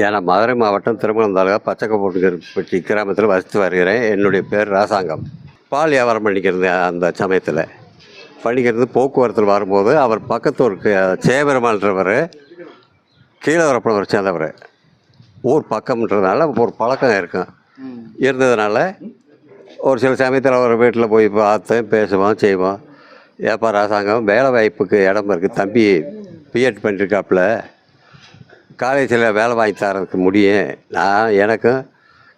ஏன்னா மதுரை மாவட்டம் திருமணம் தாலுகா பச்சைக்கப்பட்டி கிராமத்தில் வசித்து வருகிறேன். என்னுடைய பேர் ராசாங்கம். பால் வியாபாரம் பண்ணிக்கிறது அந்த சமயத்தில். பண்ணிக்கிறது போக்குவரத்தில் வரும்போது அவர் பக்கத்து ஒரு சேபெருமான்றவர் கீழவரப்பனவர் சேர்ந்தவர். ஊர் பக்கம்ன்றதுனால ஒரு பழக்கம் இருக்கும். இருந்ததுனால ஒரு சில சமயத்தில் அவர் வீட்டில் போய் பார்த்தேன் பேசுவோம் செய்வோம். ஏப்பா ராசாங்கம் வேலை வாய்ப்புக்கு இடம் இருக்குது தம்பி பிஎட் பண்ணியிருக்காப்புல காலேஜில் வேலை வாங்கி தரதுக்கு முடியும் நான் எனக்கும்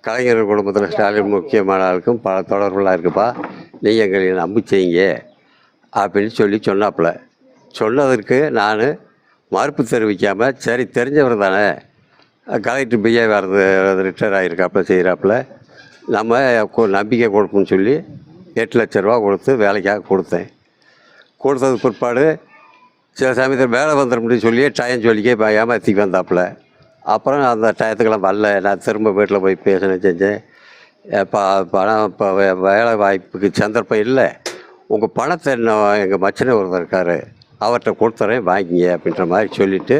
கலைஞர் குடும்பத்தில் ஸ்டாலின் முக்கியமான ஆளுக்கும் பல தொடர்புலாம் இருக்குப்பா. நீங்கள் எங்களை நம்பி செய்யுங்க அப்படின்னு சொல்லி சொன்னாப்புல. சொன்னதற்கு நான் மறுப்பு தெரிவிக்காமல் சரி தெரிஞ்சவர் தானே. கலெக்டர் பிஏ வரது ரிட்டையர் ஆகிருக்காப்புல செய்கிறாப்புல. நம்ம கு- நம்பிக்கை கொடுப்போம்னு சொல்லி எட்டு லட்ச ரூபா கொடுத்து வேலைக்காக கொடுத்தேன். கொடுத்தது பிற்பாடு சில சமயத்தில் வேலை வந்துடும் சொல்லி டயம் சொல்லிக்க இப்போ ஏமாற்றி வந்தாப்புல. அப்புறம் அந்த டயத்துக்கெல்லாம் வரல. நான் திரும்ப வீட்டில் போய் பேசினேன் செஞ்சேன். இப்போ பணம் இப்போ வேலை வாய்ப்புக்கு சந்தர்ப்பம் இல்லை. உங்கள் பணத்தை என்ன எங்கள் மச்சனை ஒருத்தர் இருக்கார். அவர்கிட்ட கொடுத்துறேன் வாங்கிங்க அப்படின்ற மாதிரி சொல்லிவிட்டு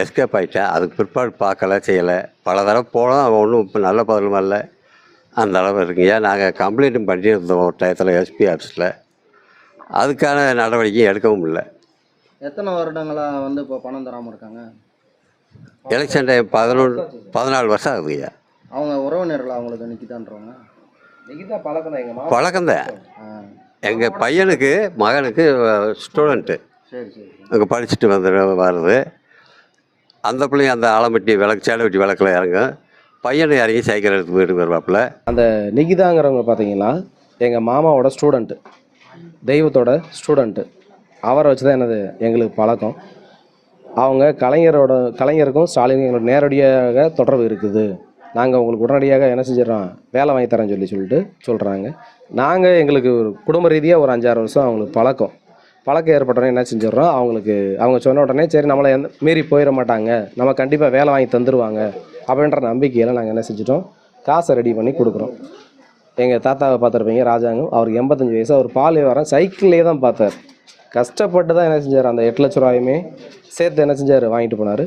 எஸ்கேப் ஆகிட்டேன் அதுக்கு பிற்பாடு பார்க்கல செய்யலை. பல தடவை போனோம். ஒன்றும் இப்போ நல்ல பதிலும் வரல. அந்த அளவு இருக்குங்க. நாங்கள் கம்ப்ளைண்ட்டும் பண்ணியிருந்தோம் ஒரு டயத்தில் எஸ்பி ஆஃபீஸில் அதுக்கான நடவடிக்கை எடுக்கவும் இல்லை. எத்தனை வருடங்களா வந்து இப்போ பணம் தராமல் இருக்காங்க? எலெக்ஷன் டைம் பதினொன்று பதினாலு வருஷம் ஆகுதுய்யா அவங்க உறவினர்கள் அவங்களுக்கு நிற்கிதான்றவங்க நிகிதா பழக்கம் எங்கள் மாமா பழக்கம்தான் ஆ. எங்கள் பையனுக்கு மகனுக்கு ஸ்டூடெண்ட்டு சரி சரி அங்கே படிச்சுட்டு வந்து வருது அந்த பிள்ளையும் அந்த ஆலம்பட்டி விளக்கு சேலவட்டி விளக்கில் இறங்கும். பையனை இறங்கி சைக்கிள் எடுத்து வீட்டுக்கு வருவாப்புல. அந்த நிகிதாங்கிறவங்க பார்த்தீங்கன்னா எங்கள் மாமாவோட ஸ்டூடெண்ட்டு தெய்வத்தோட ஸ்டூடெண்ட்டு அவரை வச்சு தான் என்னது எங்களுக்கு பழக்கம். அவங்க கலைஞரோட கலைஞருக்கும் ஸ்டாலினுக்கும் எங்களுக்கு நேரடியாக தொடர்பு இருக்குது. நாங்கள் உங்களுக்கு உடனடியாக என்ன செஞ்சிடறோம் வேலை வாங்கி தரேன்னு சொல்லி சொல்லிட்டு சொல்கிறாங்க நாங்கள் எங்களுக்கு ஒரு குடும்ப ரீதியாக ஒரு அஞ்சாறு வருஷம் அவங்களுக்கு பழக்கம். பழக்கம் ஏற்பட்டோடனே என்ன செஞ்சிடறோம் அவங்களுக்கு அவங்க சொன்ன உடனே சரி நம்மளை எந்த மீறி போயிட மாட்டாங்க. நம்ம கண்டிப்பாக வேலை வாங்கி தந்துடுவாங்க அப்படின்ற நம்பிக்கையில் நாங்கள் என்ன செஞ்சிட்டோம் காசை ரெடி பண்ணி கொடுக்குறோம். எங்கள் தாத்தாவை பார்த்துருப்பீங்க ராஜாங்கம். அவருக்கு எண்பத்தஞ்சு வயசு. அவர் பால் வியாபாரம் சைக்கிள்லேயே தான் பார்த்தார். கஷ்டப்பட்டு தான் என்ன செஞ்சார்? அந்த எட்டு லட்ச ரூபாயுமே சேர்த்து என்ன செஞ்சார்? வாங்கிட்டு போனார்.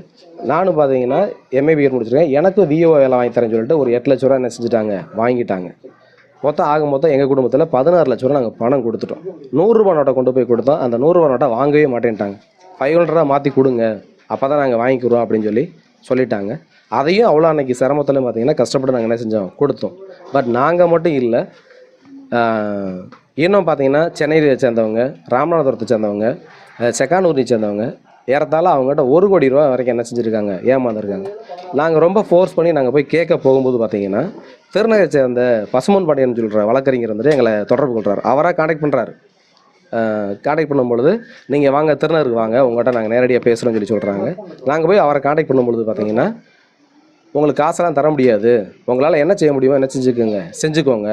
நானும் பார்த்தீங்கன்னா எம்ஏபிஎட் முடிச்சிருக்கேன். எனக்கும் விஓ வேலை வாங்கி தரேன்னு சொல்லிட்டு ஒரு எட்டு லட்ச ரூபா என்ன செஞ்சுட்டாங்க? வாங்கிட்டாங்க. மொத்தம் ஆக மொத்தம் எங்கள் குடும்பத்தில் பதினாறு லட்ச ரூபா நாங்கள் பணம் கொடுத்துட்டோம். நூறுரூபா நோட்டை கொண்டு போய் கொடுத்தோம். அந்த நூறுரூவா நோட்டை வாங்கவே மாட்டேன்ட்டாங்க. ஃபைவ் ஹண்ட்ரடா மாற்றி கொடுங்க. அப்போ தான் நாங்கள் வாங்கிக்கிறோம் அப்படின்னு சொல்லி சொல்லிட்டாங்க. அதையும் அவ்வளோ அன்னைக்கு சிரமத்தில் பார்த்தீங்கன்னா கஷ்டப்பட்டு நாங்கள் என்ன செஞ்சோம்? கொடுத்தோம். பட் நாங்கள் மட்டும் இல்லை இன்னும் பார்த்தீங்கன்னா சென்னையை சேர்ந்தவங்க ராமநாதபுரத்தை சேர்ந்தவங்க செக்கானூரை சேர்ந்தவங்க ஏறத்தாழ அவங்ககிட்ட ஒரு கோடி ரூபா வரைக்கும் என்ன செஞ்சுருக்காங்க ஏமாந்துருக்காங்க. நாங்கள் ரொம்ப ஃபோர்ஸ் பண்ணி நாங்கள் போய் கேட்க போகும்போது பார்த்தீங்கன்னா திருநகரை சேர்ந்த பசுமன் பாண்டியன் சொல்கிற வழக்கறிஞர் வந்துட்டு எங்களை தொடர்பு கொள்கிறார் அவராக காண்டாக்ட் பண்ணுறாரு காண்டாக்ட் பண்ணும்பொழுது நீங்கள் வாங்க திருநகருக்கு வாங்க உங்கள்கிட்ட நாங்கள் நேரடியாக பேசுகிறோம்னு சொல்லி சொல்கிறாங்க நாங்கள் போய் அவரை காண்டாக்ட் பண்ணும்பொழுது பார்த்தீங்கன்னா உங்களுக்கு காசெல்லாம் தர முடியாது. உங்களால் என்ன செய்ய முடியுமோ என்ன செஞ்சுக்கோங்க செஞ்சுக்கோங்க.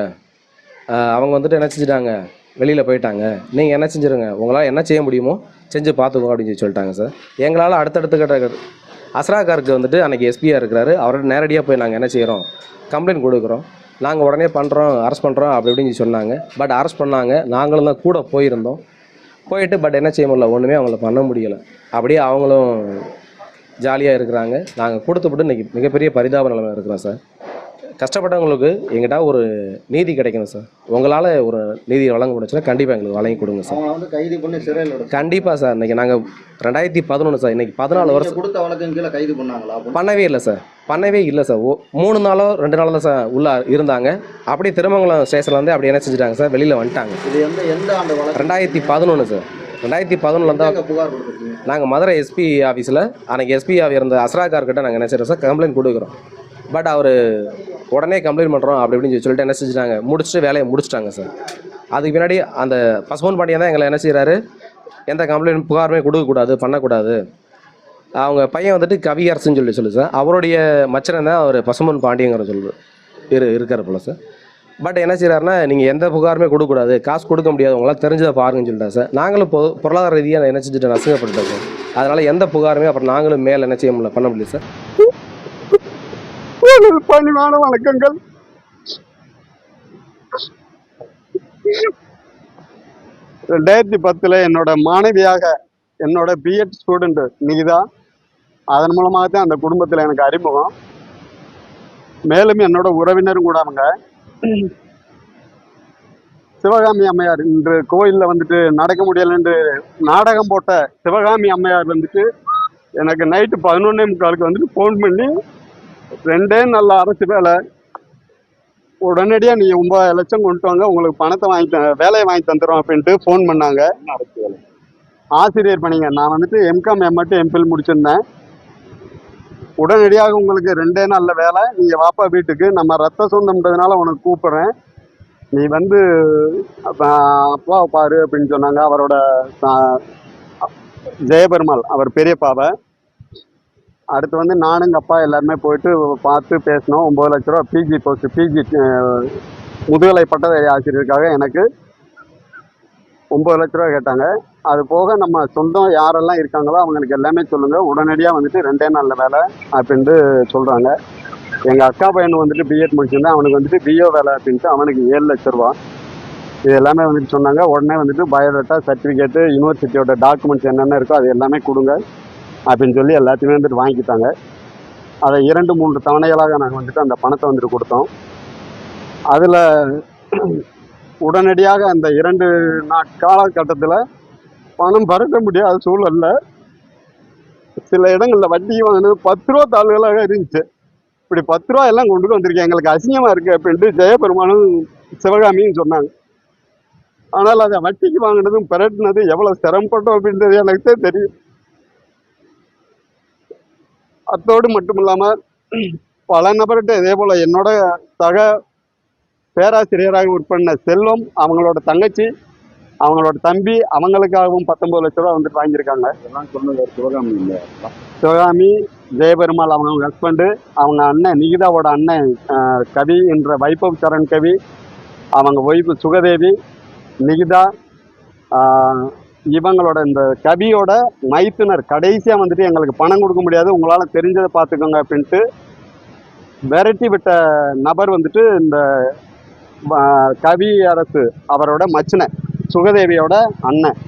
அவங்க வந்துட்டு என்ன செஞ்சுட்டாங்க? வெளியில் போயிட்டாங்க. நீங்கள் என்ன செஞ்சுருங்க? உங்களால் என்ன செய்ய முடியுமோ செஞ்சு பார்த்துக்கோங்க அப்படின்னு சொல்லி சொல்லிட்டாங்க சார் எங்களால் அடுத்தடுத்து கட்ட அஸ்ராகாருக்கு வந்துட்டு அன்றைக்கி எஸ்பியாக இருக்கிறாரு. அவர்கிட்ட நேரடியாக போய் நாங்கள் என்ன செய்கிறோம் கம்ப்ளைண்ட் கொடுக்குறோம். நாங்கள் உடனே பண்ணுறோம் அரெஸ்ட் பண்ணுறோம் அப்படி இப்படின்னு சொல்லி சொன்னாங்க. பட் அரெஸ்ட் பண்ணாங்க. நாங்களும் தான் கூட போயிருந்தோம். போயிட்டு பட் என்ன செய்ய முடியல? ஒன்றுமே அவங்கள பண்ண முடியலை. அப்படியே அவங்களும் ஜாலியாக இருக்கிறாங்க. நாங்கள் கொடுத்துப்பட்டு இன்றைக்கி மிகப்பெரிய பரிதாப நிலைமை இருக்கிறோம் சார் கஷ்டப்பட்டவங்களுக்கு எங்கிட்ட ஒரு நீதி கிடைக்கணும் சார் உங்களால் ஒரு நீதி வழங்க முடிச்சுன்னா கண்டிப்பாக எங்களுக்கு வழங்கி கொடுங்க சார் வந்து கைது பண்ணி சிறையில் கண்டிப்பாக சார் இன்றைக்கி நாங்கள் ரெண்டாயிரத்தி பதினொன்று சார் இன்றைக்கி பதினாலு வருஷம் கொடுத்த வழக்கின் கீழே கைது பண்ணாங்களா பண்ணவே இல்லை சார் பண்ணவே இல்லை சார் ஓ மூணு நாளோ ரெண்டு நாளோ தான் சார் உள்ளே இருந்தாங்க. அப்படியே திருமங்கலம் ஸ்டேஷனில் வந்து அப்படி என்ன செஞ்சுட்டாங்க சார் வெளியில் வந்துட்டாங்க. இது எந்த எந்த ஆண்டு ரெண்டாயிரத்தி பதினொன்று சார் ரெண்டாயிரத்தி பதினொன்றில் தான் புகார் நாங்கள் மதுரை எஸ்பி ஆஃபீஸில் அன்றைக்கி எஸ்பி இருந்த அஸ்ராக்கார்கிட்ட நாங்கள் என்ன செய்கிறோம் சார் கம்ப்ளைண்ட் கொடுக்குறோம். பட் அவர் உடனே கம்ப்ளைண்ட் பண்ணுறோம் அப்படி அப்படின்னு சொல்லி சொல்லிட்டு என்ன செஞ்சுட்டாங்க? முடிச்சுட்டு வேலையை முடிச்சிட்டாங்க சார். அதுக்கு பின்னாடி அந்த பசுமன் பாண்டியன் தான் எங்களை என்ன செய்கிறாரு எந்த கம்ப்ளைண்ட் புகாருமே கொடுக்கக்கூடாது பண்ணக்கூடாது. அவங்க பையன் வந்துட்டு கவியரசுன்னு சொல்லி சொல்லு சார். அவருடைய மச்சனன் தான் அவர் பசுமன் பாண்டியங்கிற சொல்லு இரு இருக்கிற போல சார். பட் என்ன செய்கிறாருன்னா நீங்கள் எந்த புகாருமே கொடுக்கக்கூடாது காசு கொடுக்க முடியாது உங்களால் தெரிஞ்சதை பாருங்கன்னு சொல்லிட்டேன் சார். நாங்களும் பொ பொருளாதார ரீதியாக என்ன செஞ்சுட்டு நசுங்கப்பட்டுட்டோம் சார். அதனால் எந்த புகாருமே அப்புறம் நாங்களும் மேலே என்ன செய்ய முடியல பண்ண முடியல சார். எனது பணிவான வணக்கங்கள். ரெண்டாயிரத்தி பத்துல என்னோட மாணவியாக என்னோட பிஎட் ஸ்டூடெண்ட் நிகிதா. அதன் மூலமாக தான் அந்த குடும்பத்தில் எனக்கு அறிமுகம். மேலும் என்னோட உறவினரும் கூட அவங்க. சிவகாமி அம்மையார் இன்று கோயிலில் வந்துட்டு நடக்க முடியலன்னு நாடகம் போட்ட சிவகாமி அம்மையார் வந்துட்டு எனக்கு நைட்டு பதினொன்னே முக்காலுக்கு வந்துட்டு ஃபோன் பண்ணி ரெண்டே நல்ல அரசு வேலை. உடனடியாக நீங்கள் ஒன்பது லட்சம் கொண்டு வாங்க உங்களுக்கு பணத்தை வாங்கி த- வேலையை வாங்கி தந்துடும் அப்படின்ட்டு ஃபோன் பண்ணாங்க. ஆசிரியர் பண்ணிங்க நான் வந்துட்டு எம்காம் எம்எட்டு எம்பில் முடிச்சிருந்தேன். உடனடியாக உங்களுக்கு ரெண்டே நல்ல வேலை. நீங்கள் வாப்பா வீட்டுக்கு நம்ம ரத்த சொந்தம்ன்றதுனால உனக்கு கூப்பிட்றேன். நீ வந்து அப்பாவை பாரு அப்படின்னு சொன்னாங்க. அவரோட ஜெயபெருமாள் அவர் பெரியப்பாவை. அடுத்து வந்து நானும் எங்கள் அப்பா எல்லாருமே போயிட்டு பார்த்து பேசினோம். ஒம்பது லட்ச ரூபா பிஜி போஸ்ட் பிஜி முதுகலை பட்டதாரி ஆசிரியருக்காக எனக்கு ஒம்பது லட்ச ரூபா கேட்டாங்க. அது போக நம்ம சொந்தம் யாரெல்லாம் இருக்காங்களோ அவங்களுக்கு எல்லாமே சொல்லுங்கள் உடனடியாக வந்துட்டு ரெண்டே நாளில் வேலை அப்படின்ட்டு சொல்கிறாங்க எங்கள் அக்கா பையன் வந்துட்டு பிஎட் முடிச்சிருந்தேன் அவனுக்கு வந்துட்டு பிஓ வேலை அப்படின்ட்டு அவனுக்கு ஏழு லட்ச ரூபா. இது எல்லாமே வந்துட்டு சொன்னாங்க. உடனே வந்துட்டு பயோடேட்டா சர்டிஃபிகேட்டு யூனிவர்சிட்டியோட டாக்குமெண்ட்ஸ் என்னென்ன இருக்கோ அது எல்லாமே கொடுங்க. அப்படின்னு சொல்லி எல்லாத்தையுமே வந்துட்டு வாங்கிட்டாங்க அதை இரண்டு மூன்று தவணைகளாக நாங்கள் வந்துட்டு அந்த பணத்தை வந்துட்டு கொடுத்தோம். அதில் உடனடியாக அந்த இரண்டு நாட் காலகட்டத்தில் பணம் பறக்க முடியாத சூழலில் சில இடங்களில் வட்டி வாங்கினது பத்து ரூபா தாழ்வுகளாக இருந்துச்சு. இப்படி பத்து ரூபா எல்லாம் கொண்டு வந்திருக்கேன். எங்களுக்கு அசிங்கமாக இருக்குது அப்படின்ட்டு ஜெயபெருமானும் சிவகாமியும் சொன்னாங்க. ஆனால் அதை வட்டிக்கு வாங்கினதும் பிரட்டினது எவ்வளோ சிரமப்பட்டோம் அப்படின்றது எனக்கு தெரியும். அத்தோடு மட்டும் இல்லாம பல நபர்கிட்ட இதே போல என்னோட சக பேராசிரியராக ஒர்க் பண்ண செல்வம் அவங்களோட தங்கச்சி அவங்களோட தம்பி அவங்களுக்காகவும் பத்தொன்பது லட்ச ரூபா வந்துட்டு வாங்கியிருக்காங்க. சிவகாமி இல்லை சிவகாமி ஜெயபெருமாள் அவங்க ஹஸ்பண்டு அவங்க அண்ணன் நிகிதாவோட அண்ணன் கவி என்ற வைபவ் சரண் கவி அவங்க ஒய்ஃபு சுகதேவி நிகிதா இவங்களோட இந்த கவியோட மைத்துனர் கடைசியாக வந்துட்டு எங்களுக்கு பணம் கொடுக்க முடியாது. உங்களால் தெரிஞ்சதை பார்த்துக்கோங்க அப்படின்ட்டு விரட்டி விட்ட நபர் வந்துட்டு இந்த கவி அரசு அவரோட மச்சின சுகதேவியோட அண்ணன்.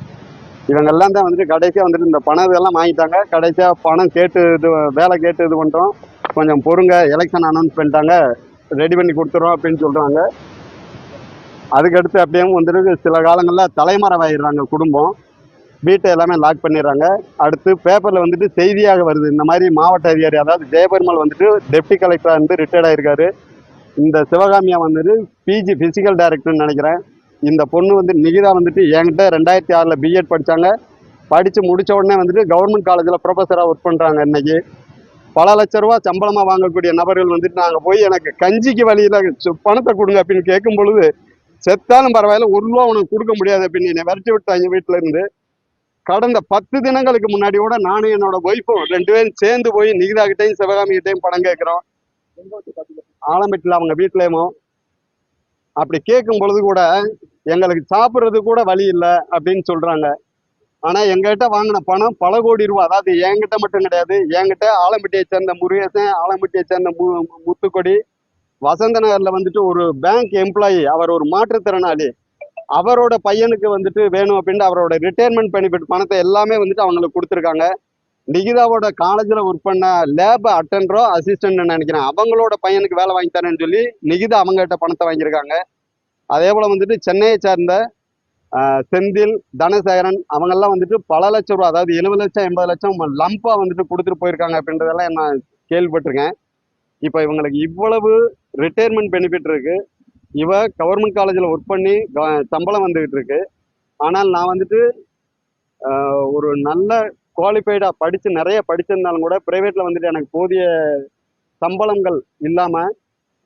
இவங்கெல்லாம் தான் வந்துட்டு கடைசியாக வந்துட்டு இந்த பணம் இதெல்லாம் வாங்கிட்டாங்க. கடைசியாக பணம் கேட்டு இது வேலை கேட்டு இது பண்ணுறோம் கொஞ்சம் பொறுங்க எலெக்ஷன் அனௌன்ஸ் பண்ணிட்டாங்க. ரெடி பண்ணி கொடுத்துறோம் அப்படின்னு சொல்கிறாங்க அதுக்கடுத்து அப்படியே வந்துட்டு சில காலங்களில் தலைமறைவாயிடுறாங்க குடும்பம். வீட்டை எல்லாமே லாக் பண்ணிடுறாங்க. அடுத்து பேப்பரில் வந்துட்டு செய்தியாக வருது. இந்த மாதிரி மாவட்ட அதிகாரி அதாவது ஜெயபெருமாள் வந்துட்டு டெப்டி கலெக்டராக இருந்து ரிட்டையர்ட் ஆகிருக்காரு இந்த சிவகாமியா வந்துட்டு பிஜி ஃபிசிக்கல் டைரக்டர்னு நினைக்கிறேன். இந்த பொண்ணு வந்து நிகிதா வந்துட்டு என்கிட்ட ரெண்டாயிரத்தி ஆறில் பிஎட் படித்தாங்க படித்து முடிச்ச உடனே வந்துட்டு கவர்மெண்ட் காலேஜில் ப்ரொஃபஸராக ஒர்க் பண்ணுறாங்க இன்றைக்கி பல லட்ச ரூபா சம்பளமாக வாங்கக்கூடிய நபர்கள் வந்துட்டு நாங்கள் போய் எனக்கு கஞ்சிக்கு வழியில் பணத்தை கொடுங்க அப்படின்னு கேட்கும் பொழுது செத்தாலும் பரவாயில்ல ஒரு ரூபா உனக்கு கொடுக்க முடியாது அப்படின்னு என்னை விரட்டி விட்டாங்க வீட்டிலேருந்து கடந்த பத்து தினங்களுக்கு முன்னாடி கூட நானும் என்னோட ஒய்ஃபும் ரெண்டு பேரும் சேர்ந்து போய் நிகிதா கிட்டையும் சிவகாமி கிட்டையும் படம் கேட்குறோம். ஆலம்பட்டியில் அவங்க வீட்டிலேயும். அப்படி கேட்கும் பொழுது கூட எங்களுக்கு சாப்பிட்றது கூட வழி இல்லை அப்படின்னு சொல்றாங்க. ஆனா எங்ககிட்ட வாங்கின பணம் பல கோடி ரூபா. அதாவது என்கிட்ட மட்டும் கிடையாது. என்கிட்ட ஆலம்பட்டியை சேர்ந்த முருகேசன் ஆலம்பட்டியை சேர்ந்த மு முத்துக்கொடி வசந்த நகர்ல வந்துட்டு ஒரு பேங்க் எம்ப்ளாயி அவர் ஒரு மாற்றுத்திறனாளி. அவரோட பையனுக்கு வந்துட்டு வேணும் அப்படின்ட்டு அவரோட ரிட்டையர்மெண்ட் பெனிஃபிட் பணத்தை எல்லாமே வந்துட்டு அவங்களுக்கு கொடுத்துருக்காங்க. நிகிதாவோட காலேஜில் ஒர்க் பண்ண லேப் அட்டெண்டரோ அசிஸ்டன்ட் நினைக்கிறேன். அவங்களோட பையனுக்கு வேலை வாங்கி தரேன்னு சொல்லி நிகிதா அவங்ககிட்ட பணத்தை வாங்கியிருக்காங்க. அதே போல் வந்துட்டு சென்னையை சார்ந்த செந்தில் தனசேகரன் அவங்கெல்லாம் வந்துட்டு பல லட்சம் ரூபா அதாவது எழுபது லட்சம் எண்பது லட்சம் லம்பாக வந்துட்டு கொடுத்துட்டு போயிருக்காங்க அப்படின்றதெல்லாம் நான் கேள்விப்பட்டிருக்கேன். இப்போ இவங்களுக்கு இவ்வளவு ரிட்டையர்மெண்ட் பெனிஃபிட் இருக்குது இவ கவர்மெண்ட் காலேஜில் ஒர்க் பண்ணி க- சம்பளம் வந்துகிட்டு இருக்கு. ஆனால் நான் வந்துட்டு ஒரு நல்ல குவாலிஃபைடாக படித்து நிறைய படிச்சிருந்தாலும் கூட ப்ரைவேட்டில் வந்துட்டு எனக்கு போதிய சம்பளங்கள் இல்லாமல்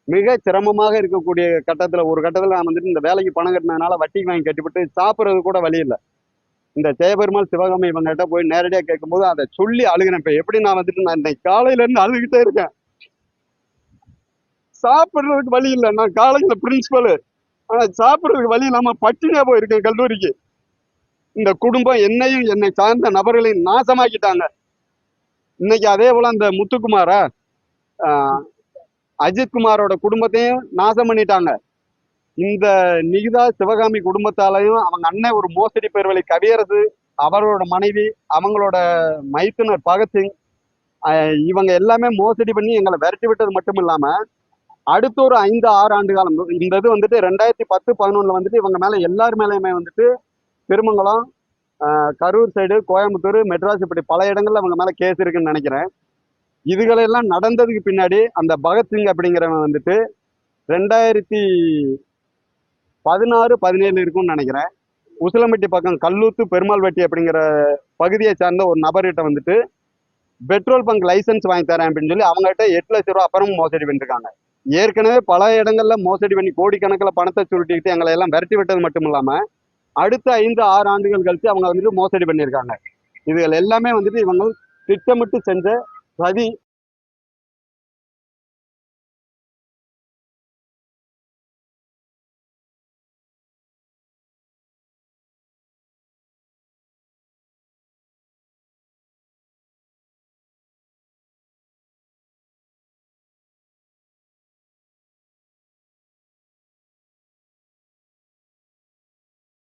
மிக சிரமமாக இருக்கக்கூடிய கட்டத்தில் ஒரு கட்டத்தில் நான் வந்துட்டு இந்த வேலைக்கு பணம் கட்டினதுனால வட்டிக்கு வாங்கி கட்டிவிட்டு சாப்பிட்றது கூட வழி இல்லை. இந்த ஜெயபெருமாள் சிவகாமி இவங்ககிட்ட போய் நேரடியாக கேட்கும்போது அதை சொல்லி அழுகினேன் இப்போ எப்படி நான் வந்துட்டு நான் இன்னைக்கு காலையிலேருந்து அழுகிட்டே இருக்கேன். சாப்பிட்றதுக்கு வழி இல்லை. நான் காலேஜில் பிரின்ஸிபலு ஆனால் சாப்பிட்றதுக்கு வழி இல்லாமல் பட்டினியாக போயிருக்கேன் கல்லூரிக்கு. இந்த குடும்பம் என்னையும் என்னை சார்ந்த நபர்களையும் நாசமாக்கிட்டாங்க. இன்னைக்கு அதே போல் அந்த முத்துக்குமாரா அஜித் குமாரோட குடும்பத்தையும் நாசம் பண்ணிட்டாங்க. இந்த நிகிதா சிவகாமி குடும்பத்தாலையும் அவங்க அண்ணன் ஒரு மோசடி பேர்வழி கவியரசு அவரோட மனைவி அவங்களோட மைத்துனர் பகத்சிங் இவங்க எல்லாமே மோசடி பண்ணி எங்களை விரட்டி விட்டது மட்டும் இல்லாமல் அடுத்த ஒரு ஐந்து ஆறு ஆண்டு காலம். இந்த இது வந்துட்டு ரெண்டாயிரத்தி பத்து பதினொன்றில் வந்துட்டு இவங்க மேலே எல்லார் மேலேயுமே வந்துட்டு திருமங்கலம் கரூர் சைடு கோயம்புத்தூர் மெட்ராஸ் இப்படி பல இடங்கள்ல அவங்க மேலே கேஸ் இருக்குன்னு நினைக்கிறேன். இதுகளெல்லாம் நடந்ததுக்கு பின்னாடி அந்த பகத்சிங் அப்படிங்கிறவன் வந்துட்டு ரெண்டாயிரத்தி பதினாறு பதினேழு இருக்கும்னு நினைக்கிறேன். உசிலம்பட்டி பக்கம் கல்லூத்து பெருமாள்பட்டி அப்படிங்கிற பகுதியை சார்ந்த ஒரு நபர்கிட்ட வந்துட்டு பெட்ரோல் பங்க் லைசன்ஸ் வாங்கி தரேன் அப்படின்னு சொல்லி அவங்ககிட்ட எட்டு லட்ச ரூபா அப்புறம் மோசடி பண்ணிருக்காங்க. ஏற்கனவே பல இடங்கள்ல மோசடி பண்ணி கோடிக்கணக்கில் பணத்தை சுருட்டிக்கிட்டு எங்களை எல்லாம் விரட்டி விட்டது மட்டும் இல்லாம அடுத்த ஐந்து ஆறு ஆண்டுகள் கழித்து அவங்க வந்துட்டு மோசடி பண்ணியிருக்காங்க. இதுகள் எல்லாமே வந்துட்டு இவங்க திட்டமிட்டு செஞ்ச சதி